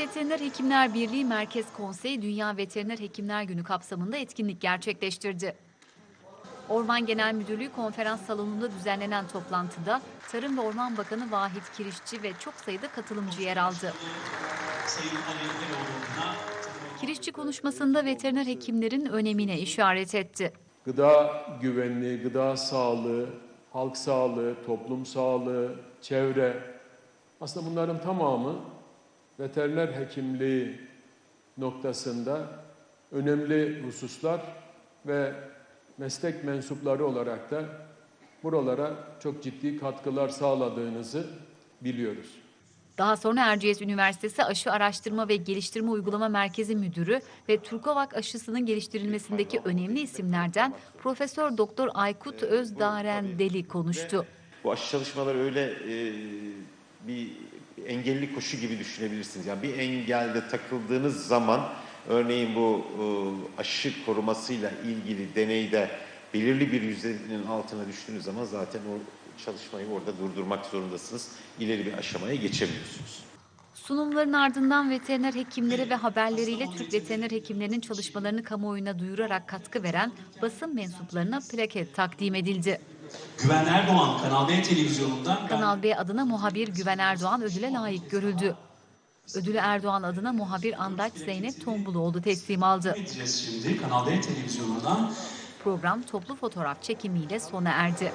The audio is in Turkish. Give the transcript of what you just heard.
Veteriner Hekimler Birliği Merkez Konseyi Dünya Veteriner Hekimler Günü kapsamında etkinlik gerçekleştirdi. Orman Genel Müdürlüğü konferans salonunda düzenlenen toplantıda Tarım ve Orman Bakanı Vahit Kirişçi ve çok sayıda katılımcı yer aldı. Kirişçi konuşmasında veteriner hekimlerin önemine işaret etti. gıda güvenliği, gıda sağlığı, halk sağlığı, toplum sağlığı, çevre aslında bunların tamamı veteriner hekimliği noktasında önemli hususlar ve meslek mensupları olarak da buralara çok ciddi katkılar sağladığınızı biliyoruz. Daha sonra Erciyes Üniversitesi Aşı Araştırma ve Geliştirme Uygulama Merkezi Müdürü ve Turkovak aşısının geliştirilmesindeki önemli isimlerden Profesör Doktor Aykut Özdaren Deli konuştu. Bu aşı çalışmaları öyle e, bir engelli koşu gibi düşünebilirsiniz. Yani bir engelde takıldığınız zaman örneğin bu e, aşı korumasıyla ilgili deneyde belirli bir yüzdenin altına düştüğünüz zaman zaten o çalışmayı orada durdurmak zorundasınız. İleri bir aşamaya geçemiyorsunuz. Sunumların ardından veteriner hekimleri ve haberleriyle Türk veteriner hekimlerinin çalışmalarını kamuoyuna duyurarak katkı veren basın mensuplarına plaket takdim edildi. Güven Erdoğan Kanal D televizyonundan Kanal B adına muhabir Güven Erdoğan ödüle layık görüldü. Ödülü Erdoğan adına muhabir Andaç Zeynep Tombuluoğlu teslim aldı. şimdi Kanal D televizyonundan. Program toplu fotoğraf çekimiyle sona erdi.